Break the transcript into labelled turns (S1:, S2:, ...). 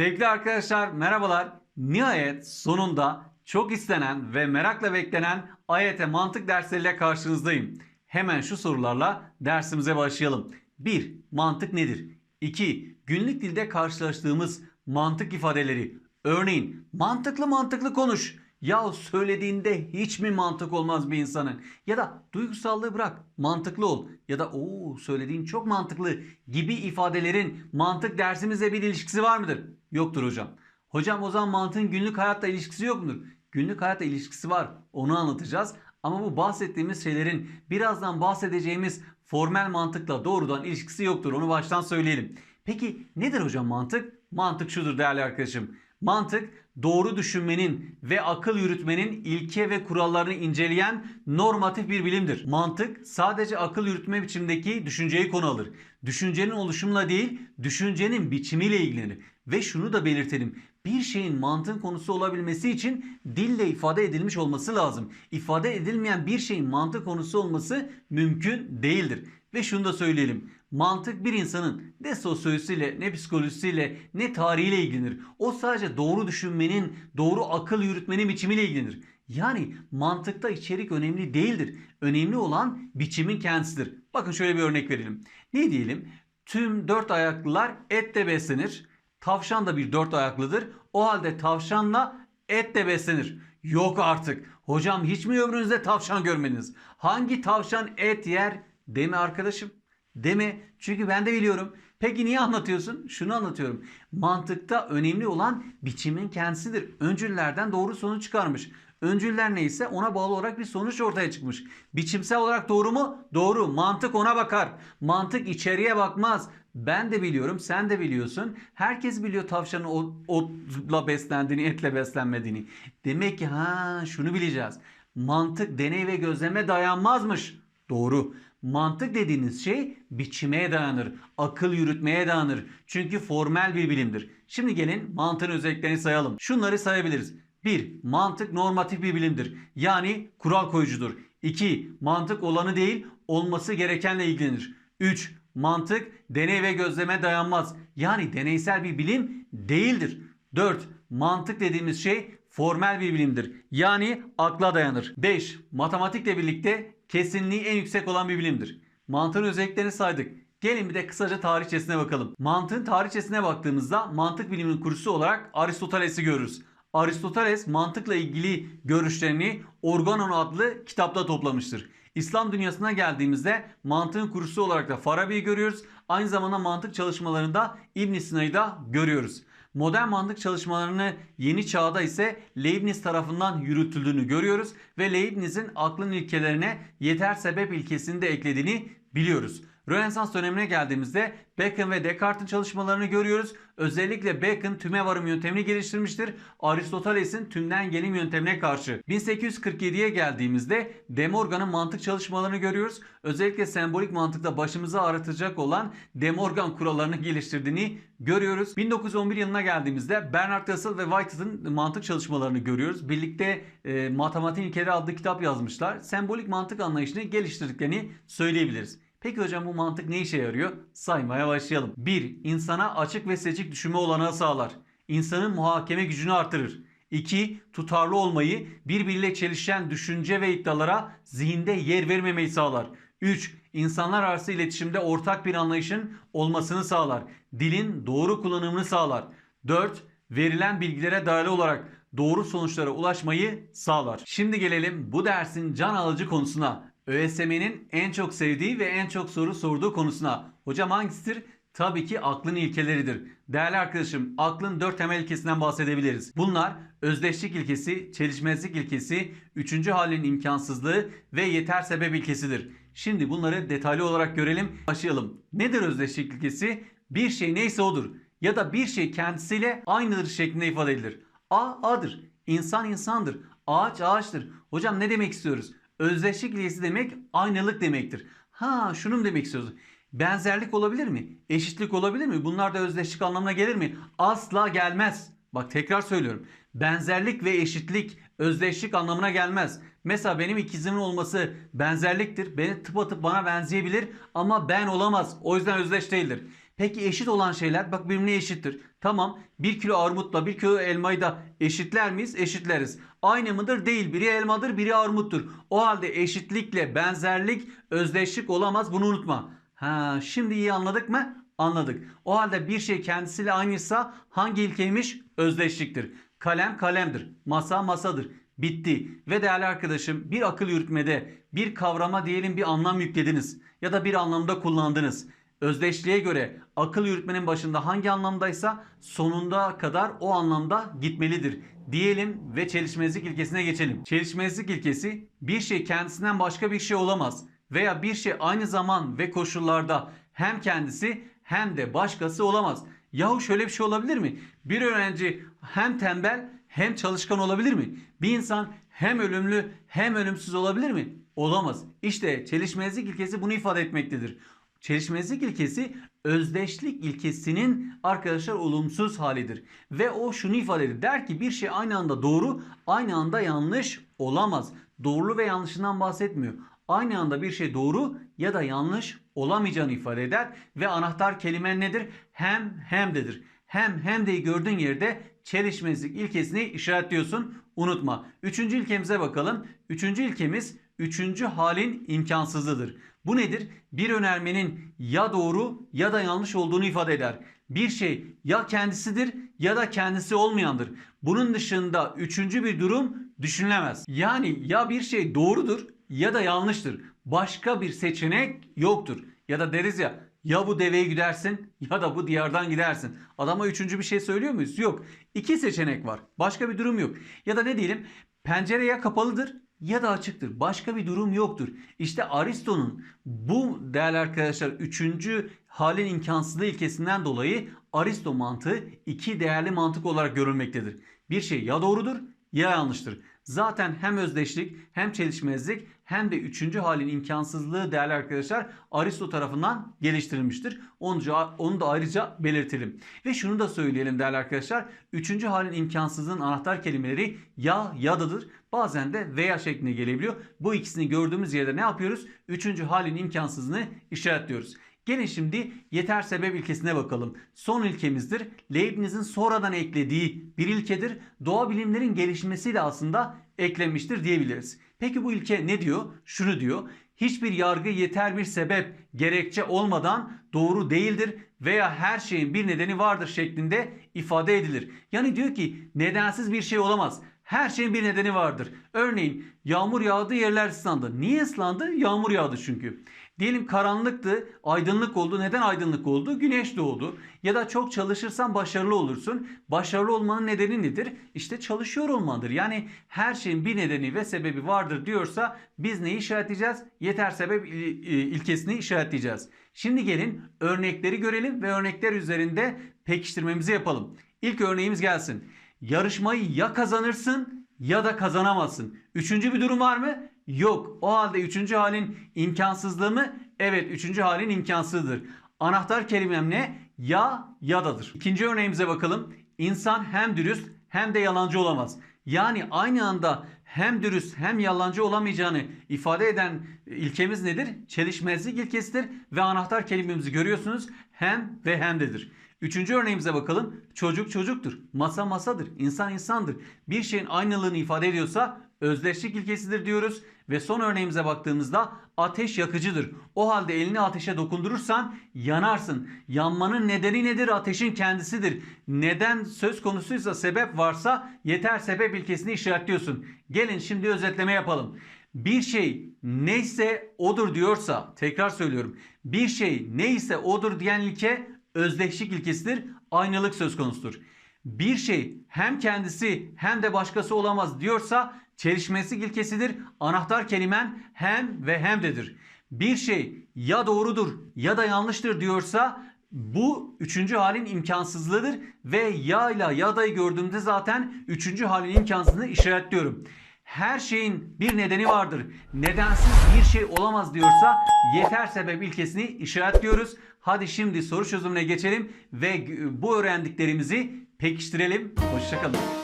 S1: Sevgili arkadaşlar merhabalar. Nihayet sonunda çok istenen ve merakla beklenen AYT mantık dersleriyle karşınızdayım. Hemen şu sorularla dersimize başlayalım. 1. Mantık nedir? 2. Günlük dilde karşılaştığımız mantık ifadeleri. Örneğin mantıklı mantıklı konuş. Ya söylediğinde hiç mi mantık olmaz bir insanın? Ya da duygusallığı bırak, mantıklı ol. Ya da o söylediğin çok mantıklı gibi ifadelerin mantık dersimizle bir ilişkisi var mıdır? Yoktur hocam. Hocam o zaman mantığın günlük hayatta ilişkisi yok mudur? Günlük hayatta ilişkisi var. Onu anlatacağız. Ama bu bahsettiğimiz şeylerin birazdan bahsedeceğimiz formel mantıkla doğrudan ilişkisi yoktur. Onu baştan söyleyelim. Peki nedir hocam mantık? Mantık şudur değerli arkadaşım. Mantık doğru düşünmenin ve akıl yürütmenin ilke ve kurallarını inceleyen normatif bir bilimdir. Mantık sadece akıl yürütme biçimdeki düşünceyi konu alır. Düşüncenin oluşumla değil, düşüncenin biçimiyle ilgilenir. Ve şunu da belirtelim. Bir şeyin mantığın konusu olabilmesi için dille ifade edilmiş olması lazım. İfade edilmeyen bir şeyin mantık konusu olması mümkün değildir. Ve şunu da söyleyelim. Mantık bir insanın ne sosyolojisiyle, ne psikolojisiyle, ne tarihiyle ilgilenir. O sadece doğru düşünmenin, doğru akıl yürütmenin biçimiyle ilgilenir. Yani mantıkta içerik önemli değildir. Önemli olan biçimin kendisidir. Bakın şöyle bir örnek verelim. Ne diyelim? Tüm dört ayaklılar etle beslenir. Tavşan da bir dört ayaklıdır. O halde tavşanla et de beslenir. Yok artık. Hocam hiç mi ömrünüzde tavşan görmediniz? Hangi tavşan et yer? Deme arkadaşım. Deme. Çünkü ben de biliyorum. Peki niye anlatıyorsun? Şunu anlatıyorum. Mantıkta önemli olan biçimin kendisidir. Öncüllerden doğru sonuç çıkarmış. Öncüller neyse ona bağlı olarak bir sonuç ortaya çıkmış. Biçimsel olarak doğru mu? Doğru. Mantık ona bakar. Mantık içeriye bakmaz. Ben de biliyorum, sen de biliyorsun. Herkes biliyor tavşanın ot- otla beslendiğini, etle beslenmediğini. Demek ki ha şunu bileceğiz. Mantık deney ve gözleme dayanmazmış. Doğru. Mantık dediğiniz şey biçime dayanır, akıl yürütmeye dayanır. Çünkü formel bir bilimdir. Şimdi gelin mantığın özelliklerini sayalım. Şunları sayabiliriz. 1. Mantık normatif bir bilimdir. Yani kural koyucudur. 2. Mantık olanı değil, olması gerekenle ilgilenir. 3. Mantık deney ve gözleme dayanmaz. Yani deneysel bir bilim değildir. 4. Mantık dediğimiz şey formel bir bilimdir. Yani akla dayanır. 5. Matematikle birlikte kesinliği en yüksek olan bir bilimdir. Mantığın özelliklerini saydık. Gelin bir de kısaca tarihçesine bakalım. Mantığın tarihçesine baktığımızda mantık biliminin kurucusu olarak Aristoteles'i görürüz. Aristoteles mantıkla ilgili görüşlerini Organon adlı kitapta toplamıştır. İslam dünyasına geldiğimizde mantığın kurucusu olarak da Farabi'yi görüyoruz. Aynı zamanda mantık çalışmalarında İbn Sina'yı da görüyoruz. Modern mantık çalışmalarını yeni çağda ise Leibniz tarafından yürütüldüğünü görüyoruz ve Leibniz'in aklın ilkelerine yeter sebep ilkesini de eklediğini biliyoruz. Rönesans dönemine geldiğimizde Bacon ve Descartes'in çalışmalarını görüyoruz. Özellikle Bacon tüme varım yöntemini geliştirmiştir. Aristoteles'in tümden gelim yöntemine karşı. 1847'ye geldiğimizde De Morgan'ın mantık çalışmalarını görüyoruz. Özellikle sembolik mantıkta başımızı ağrıtacak olan De Morgan kurallarını geliştirdiğini görüyoruz. 1911 yılına geldiğimizde Bernard Russell ve Whitehead'ın mantık çalışmalarını görüyoruz. Birlikte e, Matematik İlkeleri adlı kitap yazmışlar. Sembolik mantık anlayışını geliştirdiklerini söyleyebiliriz. Peki hocam bu mantık ne işe yarıyor? Saymaya başlayalım. 1. İnsana açık ve seçik düşünme olanağı sağlar. İnsanın muhakeme gücünü artırır. 2. Tutarlı olmayı, birbiriyle çelişen düşünce ve iddialara zihinde yer vermemeyi sağlar. 3. İnsanlar arası iletişimde ortak bir anlayışın olmasını sağlar. Dilin doğru kullanımını sağlar. 4. Verilen bilgilere dayalı olarak doğru sonuçlara ulaşmayı sağlar. Şimdi gelelim bu dersin can alıcı konusuna. ÖSYM'nin en çok sevdiği ve en çok soru sorduğu konusuna. Hocam hangisidir? Tabii ki aklın ilkeleridir. Değerli arkadaşım aklın dört temel ilkesinden bahsedebiliriz. Bunlar özdeşlik ilkesi, çelişmezlik ilkesi, üçüncü halin imkansızlığı ve yeter sebep ilkesidir. Şimdi bunları detaylı olarak görelim. Başlayalım. Nedir özdeşlik ilkesi? Bir şey neyse odur. Ya da bir şey kendisiyle aynıdır şeklinde ifade edilir. A, A'dır. İnsan insandır. Ağaç ağaçtır. Hocam ne demek istiyoruz? Özdeşlik ilkesi demek aynılık demektir. Ha şunu mu demek istiyoruz? Benzerlik olabilir mi? Eşitlik olabilir mi? Bunlar da özdeşlik anlamına gelir mi? Asla gelmez. Bak tekrar söylüyorum. Benzerlik ve eşitlik özdeşlik anlamına gelmez. Mesela benim ikizimin olması benzerliktir. Beni tıpatıp bana benzeyebilir ama ben olamaz. O yüzden özdeş değildir. Peki eşit olan şeyler bak birbirine eşittir. Tamam 1 kilo armutla 1 kilo elmayı da eşitler miyiz? Eşitleriz. Aynı mıdır? Değil. Biri elmadır biri armuttur. O halde eşitlikle benzerlik özdeşlik olamaz bunu unutma. Ha, şimdi iyi anladık mı? Anladık. O halde bir şey kendisiyle aynıysa hangi ilkeymiş? Özdeşliktir. Kalem kalemdir. Masa masadır. Bitti. Ve değerli arkadaşım bir akıl yürütmede bir kavrama diyelim bir anlam yüklediniz ya da bir anlamda kullandınız. Özdeşliğe göre akıl yürütmenin başında hangi anlamdaysa sonunda kadar o anlamda gitmelidir. Diyelim ve çelişmezlik ilkesine geçelim. Çelişmezlik ilkesi bir şey kendisinden başka bir şey olamaz veya bir şey aynı zaman ve koşullarda hem kendisi hem de başkası olamaz. Yahu şöyle bir şey olabilir mi? Bir öğrenci hem tembel hem çalışkan olabilir mi? Bir insan hem ölümlü hem ölümsüz olabilir mi? Olamaz. İşte çelişmezlik ilkesi bunu ifade etmektedir. Çelişmezlik ilkesi özdeşlik ilkesinin arkadaşlar olumsuz halidir. Ve o şunu ifade eder. Der ki bir şey aynı anda doğru, aynı anda yanlış olamaz. Doğru ve yanlışından bahsetmiyor. Aynı anda bir şey doğru ya da yanlış olamayacağını ifade eder. Ve anahtar kelime nedir? Hem hemdedir. Hem hem deyi gördüğün yerde çelişmezlik ilkesini işaretliyorsun. Unutma. Üçüncü ilkemize bakalım. Üçüncü ilkemiz üçüncü halin imkansızıdır. Bu nedir? Bir önermenin ya doğru ya da yanlış olduğunu ifade eder. Bir şey ya kendisidir ya da kendisi olmayandır. Bunun dışında üçüncü bir durum düşünülemez. Yani ya bir şey doğrudur ya da yanlıştır. Başka bir seçenek yoktur. Ya da deriz ya ya bu deveyi gidersin ya da bu diyardan gidersin. Adama üçüncü bir şey söylüyor muyuz? Yok. İki seçenek var. Başka bir durum yok. Ya da ne diyelim pencere ya kapalıdır ya da açıktır. Başka bir durum yoktur. İşte Aristo'nun bu değerli arkadaşlar üçüncü halin imkansızlığı ilkesinden dolayı Aristo mantığı iki değerli mantık olarak görülmektedir. Bir şey ya doğrudur ya yanlıştır. Zaten hem özdeşlik hem çelişmezlik hem de üçüncü halin imkansızlığı değerli arkadaşlar Aristo tarafından geliştirilmiştir. Onu, da ayrıca belirtelim. Ve şunu da söyleyelim değerli arkadaşlar. Üçüncü halin imkansızlığın anahtar kelimeleri ya yadadır. Bazen de veya şeklinde gelebiliyor. Bu ikisini gördüğümüz yerde ne yapıyoruz? Üçüncü halin imkansızlığını işaretliyoruz. Gelin şimdi yeter sebep ilkesine bakalım. Son ilkemizdir. Leibniz'in sonradan eklediği bir ilkedir. Doğa bilimlerin gelişmesiyle aslında eklenmiştir diyebiliriz. Peki bu ilke ne diyor? Şunu diyor. Hiçbir yargı yeter bir sebep, gerekçe olmadan doğru değildir veya her şeyin bir nedeni vardır şeklinde ifade edilir. Yani diyor ki nedensiz bir şey olamaz. Her şeyin bir nedeni vardır. Örneğin yağmur yağdı yerler ıslandı. Niye ıslandı? Yağmur yağdı çünkü. Diyelim karanlıktı, aydınlık oldu. Neden aydınlık oldu? Güneş doğdu. Ya da çok çalışırsan başarılı olursun. Başarılı olmanın nedeni nedir? İşte çalışıyor olmandır. Yani her şeyin bir nedeni ve sebebi vardır diyorsa biz neyi işaretleyeceğiz? Yeter sebep ilkesini işaretleyeceğiz. Şimdi gelin örnekleri görelim ve örnekler üzerinde pekiştirmemizi yapalım. İlk örneğimiz gelsin. Yarışmayı ya kazanırsın ya da kazanamazsın. Üçüncü bir durum var mı? Yok. O halde üçüncü halin imkansızlığı mı? Evet üçüncü halin imkansızdır. Anahtar kelimem ne? Ya yadadır. İkinci örneğimize bakalım. İnsan hem dürüst hem de yalancı olamaz. Yani aynı anda hem dürüst hem yalancı olamayacağını ifade eden ilkemiz nedir? Çelişmezlik ilkesidir ve anahtar kelimemizi görüyorsunuz. Hem ve hemdedir. Üçüncü örneğimize bakalım. Çocuk çocuktur. Masa masadır. İnsan insandır. Bir şeyin aynılığını ifade ediyorsa özdeşlik ilkesidir diyoruz. Ve son örneğimize baktığımızda ateş yakıcıdır. O halde elini ateşe dokundurursan yanarsın. Yanmanın nedeni nedir? Ateşin kendisidir. Neden söz konusuysa sebep varsa yeter sebep ilkesini işaretliyorsun. Gelin şimdi özetleme yapalım. Bir şey neyse odur diyorsa tekrar söylüyorum. Bir şey neyse odur diyen ilke özdeşlik ilkesidir. Aynılık söz konusudur. Bir şey hem kendisi hem de başkası olamaz diyorsa çelişmezlik ilkesidir. Anahtar kelimen hem ve hemdedir. Bir şey ya doğrudur ya da yanlıştır diyorsa bu üçüncü halin imkansızlığıdır ve ya ile ya da'yı gördüğümde zaten üçüncü halin imkansızlığını işaretliyorum. Her şeyin bir nedeni vardır. Nedensiz bir şey olamaz diyorsa yeter sebep ilkesini işaretliyoruz. Hadi şimdi soru çözümüne geçelim ve bu öğrendiklerimizi pekiştirelim. Hoşçakalın.